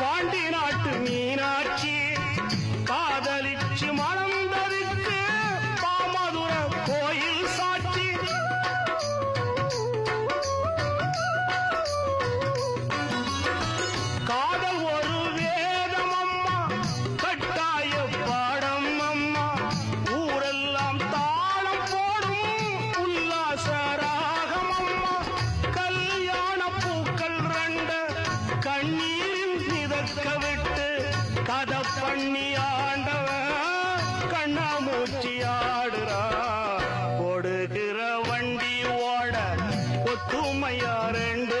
பாண்டி நாட்டு நீ பறக்க விட்டு கதை பண்ணி ஆண்டவன் கண்ணாமூச்சி ஆடுறான் ஓடுகிற வண்டி ஓட ஒத்துமையா ரெண்டு